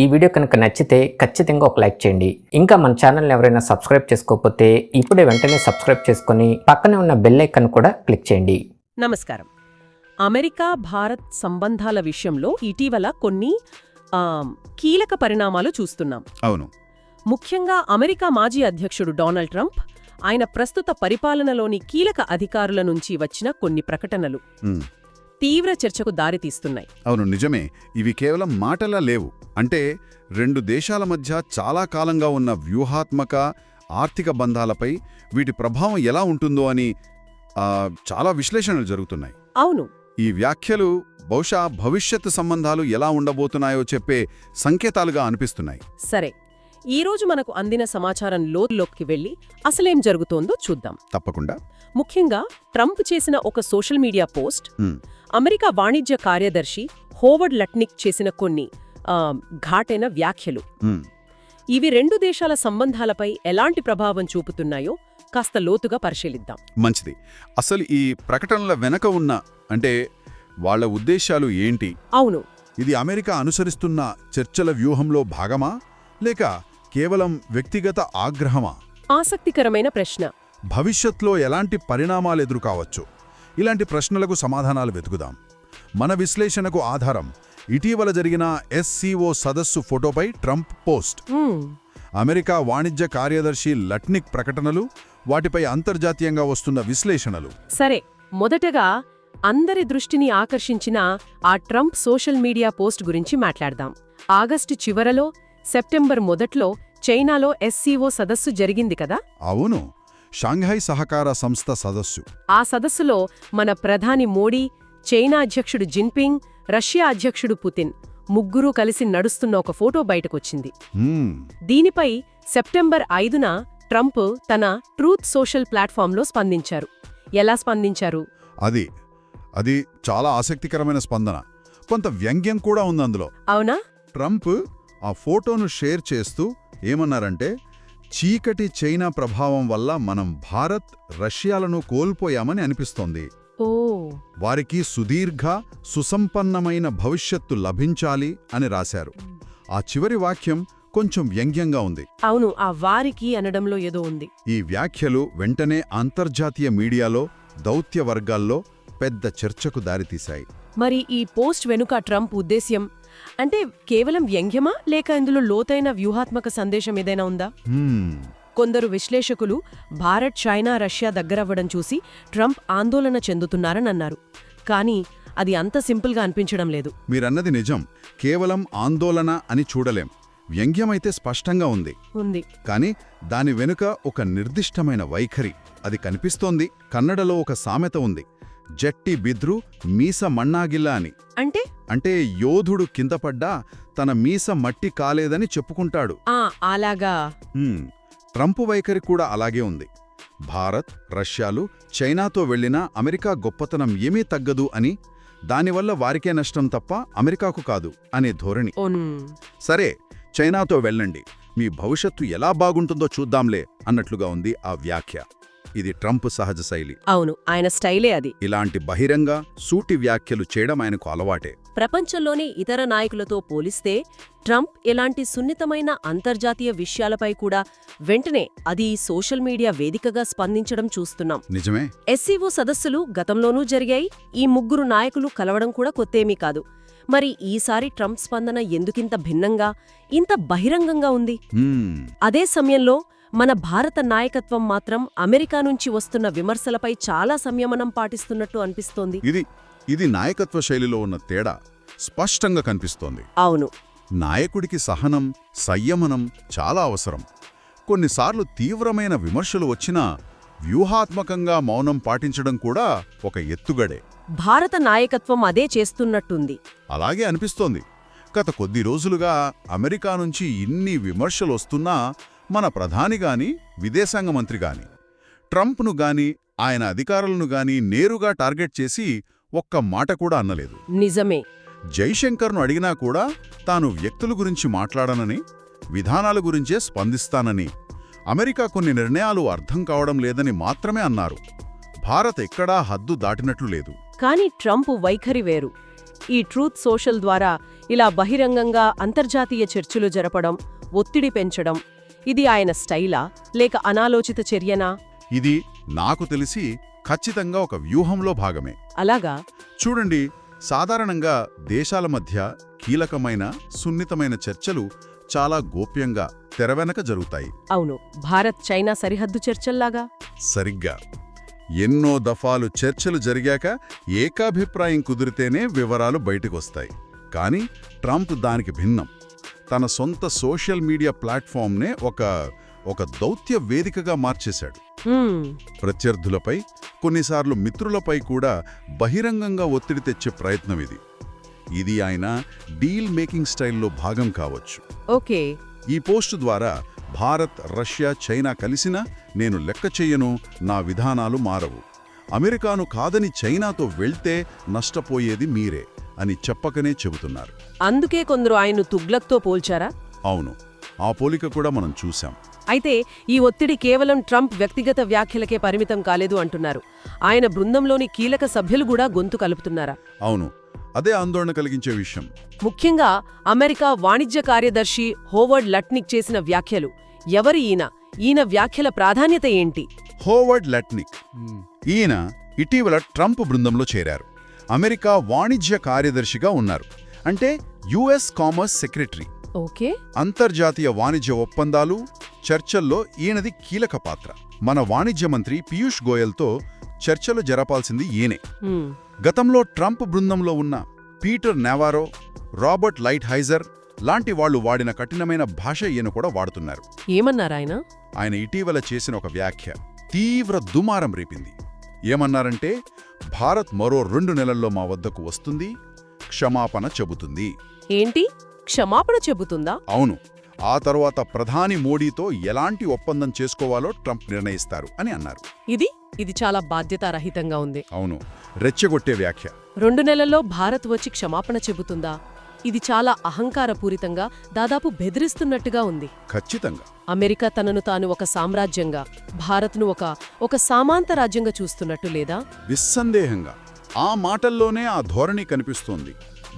ఈ వీడియో కనుక నచ్చితే ఖచ్చితంగా ఒక లైక్ చేయండి. ఇంకా మన ఛానల్ని ఎవరైనా సబ్స్క్రైబ్ చేసుకోకపోతే ఇప్పుడే వెంటనే సబ్స్క్రైబ్ చేసుకొని పక్కనే ఉన్న బెల్ ఐకాన్ కూడా క్లిక్ చేయండి. నమస్కారం. అమెరికా భారత్ సంబంధాల విషయంలో ఇటీవల కొన్ని కీలక పరిణామాలు చూస్తున్నాం. అవును. ముఖ్యంగా అమెరికా మాజీ అధ్యక్షుడు డొనాల్డ్ ట్రంప్ ఆయన ప్రస్తుత పరిపాలనలోని కీలక అధికారుల నుంచి వచ్చిన కొన్ని ప్రకటనలు. తీవ్ర చర్చకు దారితీస్తున్నాయి అవును నిజమే. ఇవి కేవలం మాటలా లేవు. అంటే రెండు దేశాల మధ్య చాలా కాలంగా ఉన్న వ్యూహాత్మక ఆర్థిక బంధాలపై వీటి ప్రభావం ఎలా ఉంటుందో అని చాలా విశ్లేషణలు జరుగుతున్నాయి. అవును. ఈ వ్యాఖ్యలు బహుశా భవిష్యత్తు సంబంధాలు ఎలా ఉండబోతున్నాయో చెప్పే సంకేతాలుగా అనిపిస్తున్నాయి. సరే. ఈరోజు మనకు అందిన సమాచారం లోతులోకి వెళ్ళి అసలేం జరుగుతోందో చూద్దాం. తప్పకుండా. ముఖ్యంగా ట్రంప్ చేసిన ఒక సోషల్ మీడియా పోస్ట్ అమెరికా వాణిజ్య కార్యదర్శి హోవర్డ్ లట్నిక్ చేసిన కొన్ని ఘాటైన వ్యాఖ్యలు. ఇవి రెండు దేశాల సంబంధాలపై ఎలాంటి ప్రభావం చూపుతున్నాయో కాస్త లోతుగా పరిశీలిద్దాం. మంచిది. అసలు ఈ ప్రకటనల వెనక ఉన్న అంటే వాళ్ళ ఉద్దేశాలు ఏంటి? అవును. ఇది అమెరికా అనుసరిస్తున్న చర్చల వ్యూహంలో భాగమా? లేక కేవలం వ్యక్తిగత ఆగ్రహమా? ఆసక్తికరమైన ప్రశ్న. భవిష్యత్లో ఎలాంటి పరిణామాలు ఎదురుకావచ్చు? ఇలాంటి ప్రశ్నలకు సమాధానాలు వెతుకుదాం. మన విశ్లేషణకు ఆధారం ఇటీవల జరిగిన ఎస్సీఓ సదస్సు ఫోటోపై ట్రంప్ పోస్ట్. అమెరికా వాణిజ్య కార్యదర్శి లట్నిక్ ప్రకటనలు వాటిపై అంతర్జాతీయంగా వస్తున్న విశ్లేషణలు. సరే మొదటగా అందరి దృష్టిని ఆకర్షించిన ఆ ట్రంప్ సోషల్ మీడియా పోస్ట్ గురించి మాట్లాడదాం. ఆగస్టు చివరలో సెప్టెంబర్ మొదట్లో చైనాలో ఎస్సీఓ సదస్సు జరిగింది కదా? అవును. షాంఘై సహకార సంస్థ సదస్సు. ఆ సదస్సులో మన ప్రధాని మోడీ చైనా అధ్యక్షుడు జిన్పింగ్ రష్యా అధ్యక్షుడు పుతిన్ ముగ్గురూ కలిసి నడుస్తున్న ఒక ఫోటో బయటకొచ్చింది. దీనిపై సెప్టెంబర్ ఐదున ట్రంప్ తన ట్రూత్ సోషల్ ప్లాట్ఫామ్లో స్పందించారు. ఎలా స్పందించారు? అది అది చాలా ఆసక్తికరమైన స్పందన. కొంత వ్యంగ్యం కూడా ఉంది అందులో. అవునా? ట్రంప్ ఆ ఫోటోను షేర్ చేస్తూ ఏమన్నారంటే చీకటి చైనా ప్రభావం వల్ల మనం భారత్ రష్యాలను కోల్పోయామని అనిపిస్తోంది. ఓ. వారికి సుదీర్ఘ సుసంపన్నమైన భవిష్యత్తు లభించాలి అని రాశారు. ఆ చివరి వాక్యం కొంచెం వ్యంగ్యంగా ఉంది. అవును ఆ వారికి అనడంలో ఏదో ఉంది. ఈ వ్యాఖ్యలు వెంటనే అంతర్జాతీయ మీడియాలో దౌత్య వర్గాల్లో పెద్ద చర్చకు దారితీశాయి. మరి ఈ పోస్ట్ వెనుక ట్రంప్ ఉద్దేశ్యం? అంటే కేవలం వ్యంగ్యమా? లేక ఇందులో లోతైన వ్యూహాత్మక సందేశం ఏదైనా ఉందా? కొందరు విశ్లేషకులు భారత్ చైనా రష్యా దగ్గరవ్వడం చూసి ట్రంప్ ఆందోళన చెందుతున్నారని అన్నారు. కానీ అది అంత సింపుల్గా అనిపించడం లేదు. మీరన్నది నిజం. కేవలం ఆందోళన అని చూడలేం. వ్యంగ్యమైతే స్పష్టంగా ఉంది. ఉంది. కాని దాని వెనుక ఒక నిర్దిష్టమైన వైఖరి. అది కనిపిస్తోంది. కన్నడలో ఒక సామెత ఉంది. జట్టి బిద్రు మీస మన్నాగిల్లా అని. అంటే? అంటే యోధుడు కిందపడ్డా తన మీస మట్టి కాలేదని చెప్పుకుంటాడు. అలాగా. ట్రంప్ వైఖరి కూడా అలాగే ఉంది. భారత్ రష్యాలు చైనాతో వెళ్ళినా అమెరికా గొప్పతనం ఏమీ తగ్గదు అని దానివల్ల వారికే నష్టం తప్ప అమెరికాకు కాదు అనే ధోరణి. సరే చైనాతో వెళ్ళండి. మీ భవిష్యత్తు ఎలా బాగుంటుందో చూద్దాంలే అన్నట్లుగా ఉంది ఆ వ్యాఖ్య. ఇది ట్రంప్ సహజ శైలి. అవును ఆయన స్టైలే అది. ఇలాంటి బహిరంగ సూటి వ్యాఖ్యలు చేయడం ఆయనకు అలవాటే. ప్రపంచంలోని ఇతర నాయకులతో పోలిస్తే ట్రంప్ ఇలాంటి సున్నితమైన అంతర్జాతీయ విషయాలపై కూడా వెంటనే అది సోషల్ మీడియా వేదికగా స్పందించడం చూస్తున్నాం. నిజమే. ఎస్సీఓ సదస్సులు గతంలోనూ జరిగాయి ఈ ముగ్గురు నాయకులు కలవడం కూడా కొత్తేమీ కాదు. మరి ఈసారి ట్రంప్ స్పందన ఎందుకింత భిన్నంగా ఇంత బహిరంగంగా ఉంది? అదే సమయంలో మన భారత నాయకత్వం మాత్రం అమెరికా నుంచి వస్తున్న విమర్శలపై చాలా సంయమనం పాటిస్తున్నట్టు అనిపిస్తోంది. ఇది ఇది నాయకత్వ శైలిలో ఉన్న తేడా స్పష్టంగా కనిపిస్తోంది. అవును. నాయకుడికి సహనం సంయమనం చాలా అవసరం. కొన్నిసార్లు తీవ్రమైన విమర్శలు వచ్చినా వ్యూహాత్మకంగా మౌనం పాటించడం కూడా ఒక ఎత్తుగడే. భారత నాయకత్వం అదే చేస్తున్నట్టుంది. అలాగే అనిపిస్తోంది. గత కొద్ది రోజులుగా అమెరికా నుంచి ఇన్ని విమర్శలు వస్తున్నా మన ప్రధాని గాని విదేశాంగ మంత్రి గాని ట్రంప్ను గాని ఆయన అధికారులను గాని నేరుగా టార్గెట్ చేసి ఒక్క మాట కూడా అన్నలేదు నిజమే. జైశంకర్ను అడిగినా కూడా తాను వ్యక్తుల గురించి మాట్లాడనని విధానాల గురించే స్పందిస్తానని అమెరికా కొన్ని నిర్ణయాలు అర్థం కావడం లేదని మాత్రమే అన్నారు. భారత్ ఎక్కడా హద్దు దాటినట్లు లేదు. కాని ట్రంప్ వైఖరి వేరు. ఈ ట్రూత్ సోషల్ ద్వారా ఇలా బహిరంగంగా అంతర్జాతీయ చర్చలు జరపడం ఒత్తిడి పెంచడం ఇది ఆయన స్టైలా? లేక అనాలోచిత చర్యనా? ఇది నాకు తెలిసి ఖచ్చితంగా ఒక వ్యూహంలో భాగమే. అలాగా? చూడండి సాధారణంగా దేశాల మధ్య కీలకమైన సున్నితమైన చర్చలు చాలా గోప్యంగా తెరవెనక జరుగుతాయి. అవును. భారత్ చైనా సరిహద్దు చర్చల్లాగా? సరిగ్గా. ఎన్నో దఫాలు చర్చలు జరిగాక ఏకాభిప్రాయం కుదిరితేనే వివరాలు బయటకొస్తాయి. కానీ ట్రంప్ దానికి భిన్నం. తన సొంత సోషల్ మీడియా ప్లాట్ఫామ్నే ఒక ఒక దౌత్య వేదికగా మార్చేశాడు. ప్రత్యర్థులపై కొన్నిసార్లు మిత్రులపై కూడా బహిరంగంగా ఒత్తిడి తెచ్చే ప్రయత్నం ఇది. ఇది ఆయన డీల్ మేకింగ్ స్టైల్లో భాగం కావచ్చు. ఓకే. ఈ పోస్టు ద్వారా భారత్ రష్యా చైనా కలిసినా నేను లెక్క చెయ్యను నా విధానాలు మారవు. అమెరికాను కాదని చైనాతో వెళ్తే నష్టపోయేది మీరే. అని చెప్పకనే చెబుతున్నారు. అందుకే కొందరు ఆయన్ను తుగ్లక్తో పోల్చారా? అవును ఆ పోలిక కూడా మనం చూశాం. అయితే ఈ ఒత్తిడి కేవలం ట్రంప్ వ్యక్తిగత వ్యాఖ్యలకే పరిమితం కాలేదు అంటున్నారు. ఆయన బృందంలోని కీలక సభ్యులు కూడా గొంతు కలుపుతున్నారా? అవును అదే ఆందోళన కలిగించే విషయం. ముఖ్యంగా అమెరికా వాణిజ్య కార్యదర్శి హోవర్డ్ లట్నిక్ చేసిన వ్యాఖ్యలు. ఎవరి ఈయన? ఈయన వ్యాఖ్యల ప్రాధాన్యత ఏంటి? Howard Lutnick. ఈయన ఇటీవల ట్రంప్ బృందంలో చేరారు. అమెరికా వాణిజ్య కార్యదర్శిగా ఉన్నారు. అంటే యుఎస్ కామర్స్ సెక్రటరీ. ఓకే. అంతర్జాతీయ వాణిజ్య ఒప్పందాలు చర్చల్లో ఈయనది కీలక పాత్ర. మన వాణిజ్య మంత్రి పీయూష్ గోయల్తో చర్చలు జరపాల్సింది ఈయనే. గతంలో ట్రంప్ బృందంలో ఉన్న Peter Navarro Robert Lighthizer లాంటి వాళ్ళు వాడిన కఠినమైన భాష ఈయన కూడా వాడుతున్నారు. ఏమన్నారు ఆయన? ఆయన ఇటీవల చేసిన ఒక వ్యాఖ్య తీవ్ర దుమారం రేపింది. ఏమన్నారంటే భారత్ మరో రెండు నెలల్లో మా వద్దకు వస్తుంది క్షమాపణ చెబుతుంది. ఏంటి? క్షమాపణ చెబుతుందా? అవును. ఆ తరువాత ప్రధాని మోడీతో ఎలాంటి ఒప్పందం చేసుకోవాలో ట్రంప్ నిర్ణయిస్తారు అని అన్నారు. ఇది? ఇది చాలా బాధ్యతారహితంగా ఉంది. అవును. రెచ్చగొట్టే వ్యాఖ్య. రెండు నెలల్లో భారత్ వచ్చి క్షమాపణ చెబుతుందా? ఇది చాలా అహంకారపూరితంగా దాదాపు బెదిరిస్తున్నట్టుగా ఉంది. ఖచ్చితంగా. అమెరికా తనను తాను ఒక సామ్రాజ్యంగా భారత్ను ఒక ఒక సామాంత రాజ్యంగా చూస్తున్నట్టు లేదా? నిస్సందేహంగా. ఆ మాటల్లోనే ఆ ధోరణి కనిపిస్తోంది.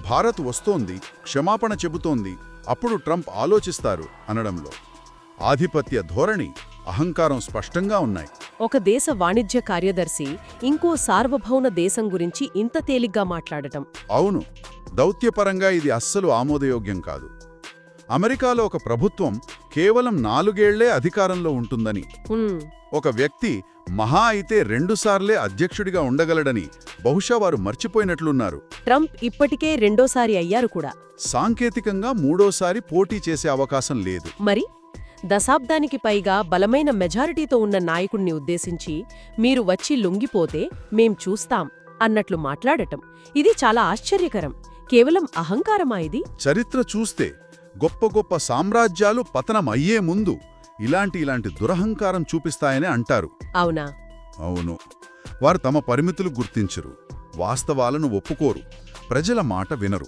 భారత్ వస్తోంది క్షమాపణ చెబుతోంది అప్పుడు ట్రంప్ ఆలోచిస్తారు అనడంలో. ఆధిపత్య ధోరణి అహంకారం స్పష్టంగా ఉన్నాయి. ఒక దేశ వాణిజ్య కార్యదర్శి ఇంకో సార్వభౌమ దేశం గురించి ఇంత తేలిగ్గా మాట్లాడటం. అవును దౌత్యపరంగా ఇది అస్సలు ఆమోదయోగ్యం కాదు. అమెరికాలో ఒక ప్రభుత్వం కేవలం నాలుగేళ్ళే అధికారంలో ఉంటుందని. ఒక వ్యక్తి మహా అయితే రెండుసార్లే అధ్యక్షుడిగా ఉండగలడని బహుశా వారు మర్చిపోయినట్లున్నారు. ట్రంప్ ఇప్పటికే రెండోసారి అయ్యారు కూడా. సాంకేతికంగా మూడోసారి పోటీ చేసే అవకాశం లేదు. మరి? దశాబ్దానికి పైగా బలమైన మెజారిటీతో ఉన్న నాయకుణ్ణి ఉద్దేశించి మీరు వచ్చి లొంగిపోతే మేం చూస్తాం అన్నట్లు మాట్లాడటం. ఇది చాలా ఆశ్చర్యకరం. కేవలం అహంకారమా ఇది? చరిత్ర చూస్తే గొప్ప గొప్ప సామ్రాజ్యాలు పతనం అయ్యే ముందు ఇలాంటి ఇలాంటి దురహంకారం చూపిస్తాయని అంటారు. అవునా? అవును. వారు తమ పరిమితులు గుర్తించరు. వాస్తవాలను ఒప్పుకోరు. ప్రజల మాట వినరు.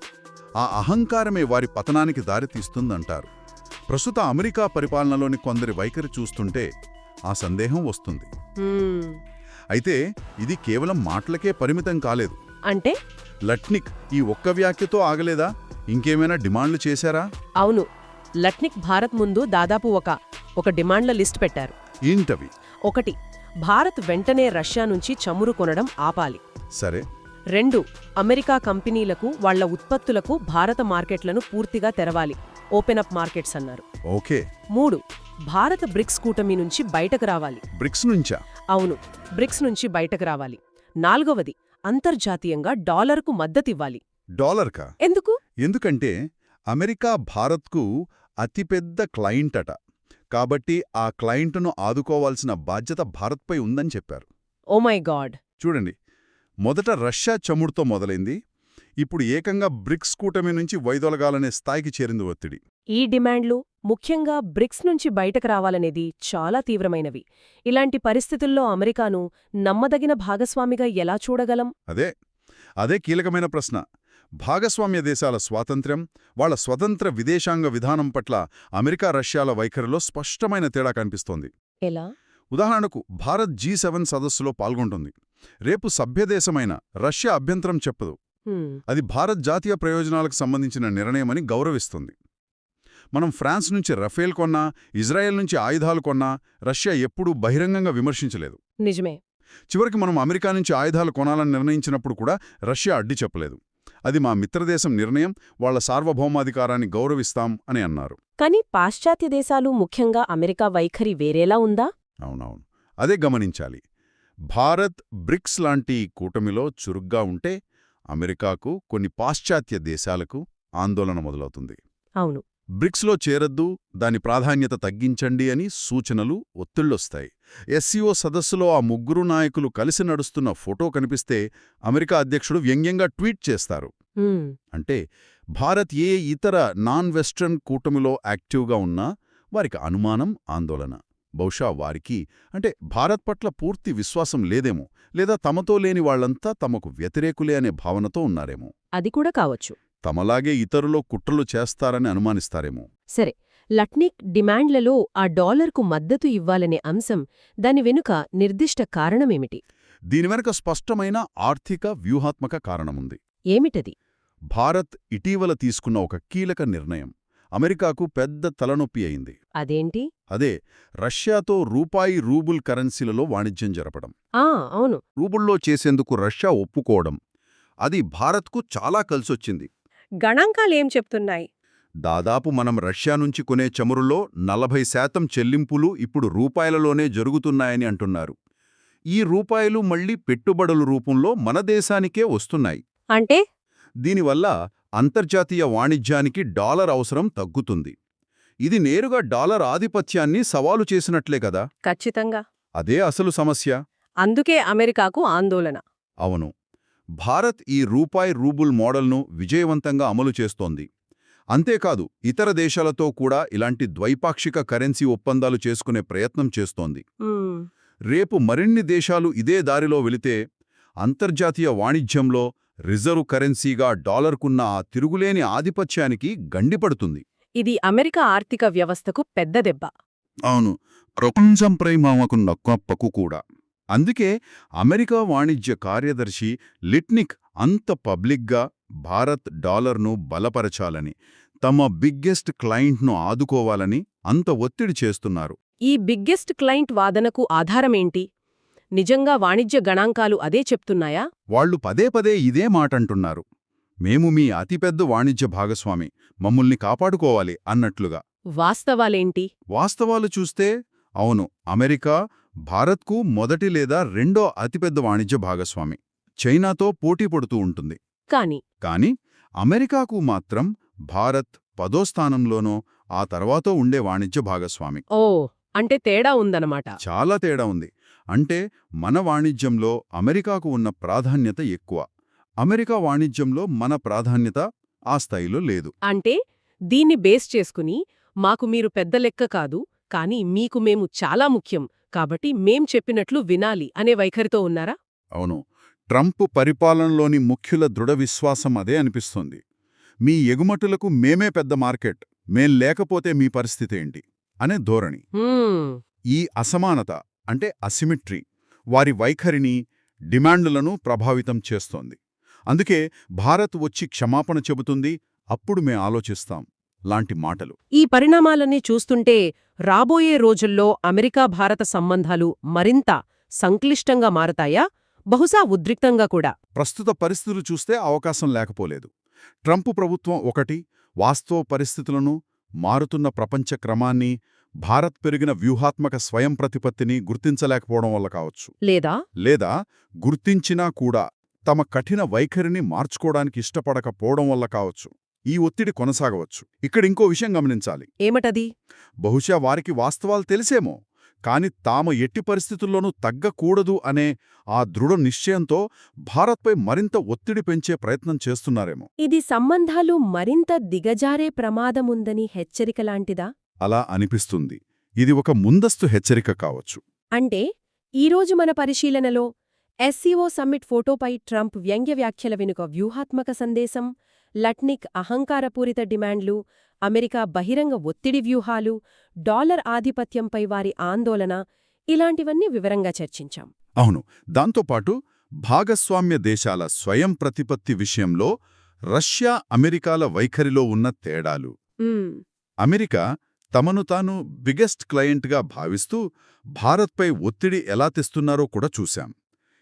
ఆ అహంకారమే వారి పతనానికి దారితీస్తుందంటారు. ప్రస్తుత అమెరికా పరిపాలనలోని కొందరి వైఖరి చూస్తుంటే ఆ సందేహం వస్తుంది. అయితే ఇది కేవలం మాటలకే పరిమితం కాలేదు. అంటే? లట్నిక్ ఈ ఒక్క వ్యాఖ్యతో ఆగలేదా? ఇంకేమైనా డిమాండ్లు చేశారా? అవును. లట్నిక్ భారత్ ముందు దాదాపు ఒక ఒక డిమాండ్ల లిస్ట్ పెట్టారు. ఏంటవి? ఒకటి భారత్ వెంటనే రష్యా నుంచి చమురు కొనడం ఆపాలి. సరే. రెండు అమెరికా కంపెనీలకు వాళ్ళ ఉత్పత్తులకు భారత మార్కెట్లను పూర్తిగా తెరవాలి. ఓపెన్ అప్ మార్కెట్స్ అన్నారు. ఓకే. మూడు భారత బ్రిక్స్ కూటమి నుంచి బయటకు రావాలి. బ్రిక్స్ నుంచా? అవును బ్రిక్స్ నుంచి బయటకు రావాలి. నాలుగవది అంతర్జాతీయంగా డాలర్కు మద్దతివ్వాలి. డాలర్కా? ఎందుకు? ఎందుకంటే అమెరికా భారత్కు అతిపెద్ద క్లయింట్ అట కాబట్టి ఆ క్లయింట్ను ఆదుకోవాల్సిన బాధ్యత భారత్పై ఉందని చెప్పారు. Oh my god. చూడండి మొదట రష్యా చముడుతో మొదలైంది ఇప్పుడు ఏకంగా బ్రిక్స్ కూటమి నుంచి వైదొలగాలనే స్థాయికి చేరింది ఒత్తిడి. ఈ డిమాండ్లు ముఖ్యంగా బ్రిక్స్ నుంచి బయటకు రావాలనేది చాలా తీవ్రమైనవి. ఇలాంటి పరిస్థితుల్లో అమెరికాను నమ్మదగిన భాగస్వామిగా ఎలా చూడగలం? అదే అదే కీలకమైన ప్రశ్న. భాగస్వామ్య దేశాల స్వాతంత్ర్యం వాళ్ళ స్వతంత్ర విదేశాంగ విధానం పట్ల అమెరికా రష్యాల వైఖరిలో స్పష్టమైన తేడా కనిపిస్తోంది. ఎలా? ఉదాహరణకు భారత్ జీ సెవెన్ సదస్సులో పాల్గొంటుంది. రేపు సభ్యదేశమైన రష్యా అభ్యంతరం చెప్పదు. అది భారత్ జాతీయ ప్రయోజనాలకు సంబంధించిన నిర్ణయమని గౌరవిస్తుంది. మనం ఫ్రాన్స్ నుంచి రఫేల్ కొన్నా ఇజ్రాయెల్ నుంచి ఆయుధాలు కొన్నా రష్యా ఎప్పుడూ బహిరంగంగా విమర్శించలేదు. నిజమే. చివరికి మనం అమెరికా నుంచి ఆయుధాలు కొనాలని నిర్ణయించినప్పుడు కూడా రష్యా అడ్డి చెప్పలేదు. అది మా మిత్రదేశం నిర్ణయం వాళ్ళ సార్వభౌమాధికారాన్ని గౌరవిస్తాం అని అన్నారు. కానీ పాశ్చాత్య దేశాలు ముఖ్యంగా అమెరికా వైఖరి వేరేలా ఉందా? అవునవును. అదే గమనించాలి. భారత్ బ్రిక్స్ లాంటి కూటమిలో చురుగ్గా ఉంటే అమెరికాకు కొన్ని పాశ్చాత్య దేశాలకు ఆందోళన మొదలవుతుంది. అవును. బ్రిక్స్లో చేరద్దు దాని ప్రాధాన్యత తగ్గించండి అని సూచనలు ఒత్తిళ్ళొస్తాయి ఎస్సీఓ సదస్సులో ఆ ముగ్గురు నాయకులు కలిసి నడుస్తున్న ఫోటో కనిపిస్తే అమెరికా అధ్యక్షుడు వ్యంగ్యంగా ట్వీట్ చేస్తారు. అంటే భారత్ ఏ ఇతర నాన్ వెస్ట్రన్ కూటమిలో యాక్టివ్గా ఉన్నా వారికి అనుమానం ఆందోళన. బహుశా వారికి అంటే భారత్ పట్ల పూర్తి విశ్వాసం లేదేమో లేదా తమతో లేని వాళ్ళంతా తమకు వ్యతిరేకులే అనే భావనతో ఉన్నారేమో. అది కూడా కావచ్చు. తమలాగే ఇతరులో కుట్రలు చేస్తారని అనుమానిస్తారేమో. సరే లట్నిక్ డిమాండ్లలో ఆ డాలర్కు మద్దతు ఇవ్వాలనే అంశం దాని వెనుక నిర్దిష్ట కారణమేమిటి? దీని వెనక స్పష్టమైన ఆర్థిక వ్యూహాత్మక కారణముంది. ఏమిటది? భారత్ ఇటీవల తీసుకున్న ఒక కీలక నిర్ణయం. అమెరికాకు పెద్ద తలనొప్పి అయింది. అదేంటి? అదే రష్యాతో రూపాయి రూబుల్ కరెన్సీలలో వాణిజ్యం జరపడం. ఆ అవును. రూబుల్లో చేసేందుకు రష్యా ఒప్పుకోవడం అది భారత్కు చాలా కలిసొచ్చింది. గణాంకాలేం చెప్తున్నాయి? దాదాపు మనం రష్యా నుంచి కొనే చమురులో నలభై శాతం చెల్లింపులు ఇప్పుడు రూపాయలలోనే జరుగుతున్నాయని అంటున్నారు. ఈ రూపాయలు మళ్ళీ పెట్టుబడుల రూపంలో మన దేశానికే వస్తున్నాయి. అంటే? దీనివల్ల అంతర్జాతీయ వాణిజ్యానికి డాలర్ అవసరం తగ్గుతుంది. ఇది నేరుగా డాలర్ ఆధిపత్యాన్ని సవాలు చేసినట్లే కదా? ఖచ్చితంగా. అదే అసలు సమస్య. అందుకే అమెరికాకు ఆందోళన. అవును. భారత్ ఈ రూపాయి రూబుల్ మోడల్ను విజయవంతంగా అమలు చేస్తోంది. అంతేకాదు ఇతర దేశాలతో కూడా ఇలాంటి ద్వైపాక్షిక కరెన్సీ ఒప్పందాలు చేసుకునే ప్రయత్నం చేస్తోంది. రేపు మరిన్ని దేశాలు ఇదే దారిలో వెళితే అంతర్జాతీయ వాణిజ్యంలో రిజర్వ్ కరెన్సీగా డాలర్కున్న ఆ తిరుగులేని ఆధిపత్యానికి గండిపడుతుంది. ఇది అమెరికా ఆర్థిక వ్యవస్థకు పెద్ద దెబ్బ. అవును ప్రపంచంపై మామకు నొక్కప్పకు కూడా. అందుకే అమెరికా వాణిజ్య కార్యదర్శి లిట్నిక్ అంత పబ్లిక్గా భారత్ డాలర్ను బలపరచాలని తమ బిగ్గెస్ట్ క్లయింట్ను ఆదుకోవాలని అంత ఒత్తిడి చేస్తున్నారు. ఈ బిగ్గెస్ట్ క్లయింట్ వాదనకు ఆధారమేంటి? నిజంగా వాణిజ్య గణాంకాలు అదే చెప్తున్నాయా? వాళ్ళు పదే పదే ఇదే మాటంటున్నారు. మేము మీ అతిపెద్ద వాణిజ్య భాగస్వామి మమ్మల్ని కాపాడుకోవాలి అన్నట్లుగా. వాస్తవాలేంటి? వాస్తవాలు చూస్తే అవును అమెరికా భారత్కు మొదటి లేదా రెండో అతిపెద్ద వాణిజ్య భాగస్వామి. చైనాతో పోటీ పడుతూ ఉంటుంది. కాని? కాని అమెరికాకు మాత్రం భారత్ పదో స్థానంలోనో ఆ తర్వాత ఉండే వాణిజ్య భాగస్వామి. ఓ అంటే తేడా ఉందన్నమాట. చాలా తేడా ఉంది. అంటే మన వాణిజ్యంలో అమెరికాకు ఉన్న ప్రాధాన్యత ఎక్కువ. అమెరికా వాణిజ్యంలో మన ప్రాధాన్యత ఆ స్థాయిలో లేదు. అంటే దీన్ని బేస్ చేసుకుని మాకు మీరు పెద్ద లెక్క కాదు కానీ మీకు మేము చాలా ముఖ్యం. కాబట్టి మేం చెప్పినట్లు వినాలి అనే వైఖరితో ఉన్నారా? అవును. ట్రంప్ పరిపాలనలోని ముఖ్యుల దృఢ విశ్వాసం అదే అనిపిస్తోంది. మీ ఎగుమతులకు మేమే పెద్ద మార్కెట్ మేం లేకపోతే మీ పరిస్థితి ఏంటి? అనే ధోరణి. ఈ అసమానత అంటే అసిమిట్రీ. వారి వైఖరిని డిమాండ్లను ప్రభావితం చేస్తోంది. అందుకే భారత్ వచ్చి క్షమాపణ చెబుతుంది అప్పుడు మే ఆలోచిస్తాం లాంటి మాటలు. ఈ పరిణామాలన్నీ చూస్తుంటే రాబోయే రోజుల్లో అమెరికా భారత సంబంధాలు మరింత సంక్లిష్టంగా మారతాయా? బహుశా ఉద్రిక్తంగా కూడా. ప్రస్తుత పరిస్థితులు చూస్తే అవకాశం లేకపోలేదు. ట్రంప్ ప్రభుత్వం ఒకటి వాస్తవ పరిస్థితులను మారుతున్న ప్రపంచ క్రమాన్ని భారత్ పెరిగిన వ్యూహాత్మక స్వయం ప్రతిపత్తిని గుర్తించలేకపోవడం వల్ల కావచ్చు. లేదా? లేదా గుర్తించినా కూడా తమ కఠిన వైఖరిని మార్చుకోవడానికి ఇష్టపడకపోవడం వల్ల కావచ్చు. ఈ ఒత్తిడి కొనసాగవచ్చు. ఇక్కడ ఇంకో విషయం గమనించాలి. ఏమటది? బహుశా వారికి వాస్తవాలు తెలిసేమో కాని తాము ఎట్టి పరిస్థితుల్లోనూ తగ్గకూడదు అనే ఆ దృఢ నిశ్చయంతో భారత్పై మరింత ఒత్తిడి పెంచే ప్రయత్నం చేస్తున్నారేమో. ఇది సంబంధాలు మరింత దిగజారే ప్రమాదముందని హెచ్చరికలాంటిదా అలా అనిపిస్తుంది. ఇది ఒక ముందస్తు హెచ్చరిక కావచ్చు. అంటే ఈరోజు మన పరిశీలనలో ఎస్సీఓ సమ్మిట్ ఫోటోపై ట్రంప్ వ్యంగ్య వ్యాఖ్యల వెనుక వ్యూహాత్మక సందేశం లట్నిక్ అహంకారపూరిత డిమాండ్లు అమెరికా బహిరంగ ఒత్తిడి వ్యూహాలు డాలర్ ఆధిపత్యంపై వారి ఆందోళన ఇలాంటివన్నీ వివరంగా చర్చించాం. అవును. దాంతోపాటు భాగస్వామ్య దేశాల స్వయం ప్రతిపత్తి విషయంలో రష్యా అమెరికాల వైఖరిలో ఉన్న తేడాలు. అమెరికా తమను తాను బిగ్గెస్ట్ క్లయింట్గా భావిస్తూ భారత్పై ఒత్తిడి ఎలా తెస్తున్నారో కూడా చూశాం.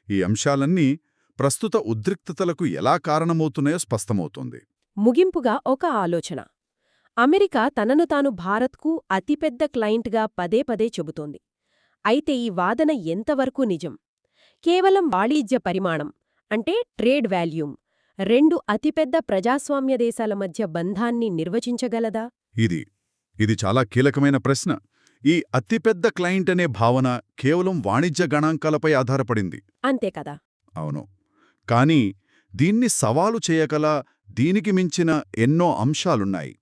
ఈ అంశాలన్నీ ప్రస్తుత ఉద్రిక్తతలకు ఎలా కారణమవుతున్నాయో స్పష్టమవుతోంది. ముగింపుగా ఒక ఆలోచన. అమెరికా తనను తాను భారత్కు అతిపెద్ద క్లయింట్గా పదే పదే చెబుతోంది. అయితే ఈ వాదన ఎంతవరకు నిజం? కేవలం వాణిజ్య పరిమాణం అంటే ట్రేడ్ వాల్యూమ్ రెండు అతిపెద్ద ప్రజాస్వామ్య దేశాల మధ్య బంధాన్ని నిర్వచించగలదా? ఇది ఇది చాలా కీలకమైన ప్రశ్న. ఈ అతిపెద్ద క్లయింట్ అనే భావన కేవలం వాణిజ్య గణాంకాలపై ఆధారపడింది. అంతే కదా. అవును. కానీ దీన్ని సవాలు చేయగల దీనికి మించిన ఎన్నో అంశాలున్నాయి.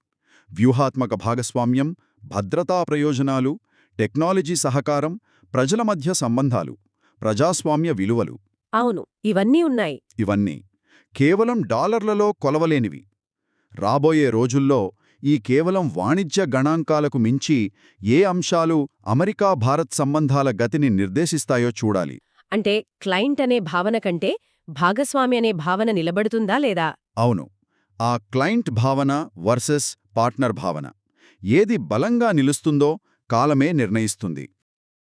వ్యూహాత్మక భాగస్వామ్యం భద్రతా ప్రయోజనాలు టెక్నాలజీ సహకారం ప్రజల మధ్య సంబంధాలు ప్రజాస్వామ్య విలువలు. అవును ఇవన్నీ ఉన్నాయి. ఇవన్నీ కేవలం డాలర్లలో కొలవలేనివి. రాబోయే రోజుల్లో ఈ కేవలం వాణిజ్య గణాంకాలకు మించి ఏ అంశాలు అమెరికా భారత్ సంబంధాల గతిని నిర్దేశిస్తాయో చూడాలి. అంటే క్లయింట్ అనే భావన కంటే భాగస్వామి అనే భావన నిలబడుతుందా లేదా? అవును. ఆ క్లయింట్ భావన వర్సెస్ పార్ట్నర్ భావన. ఏది బలంగా నిలుస్తుందో కాలమే నిర్ణయిస్తుంది.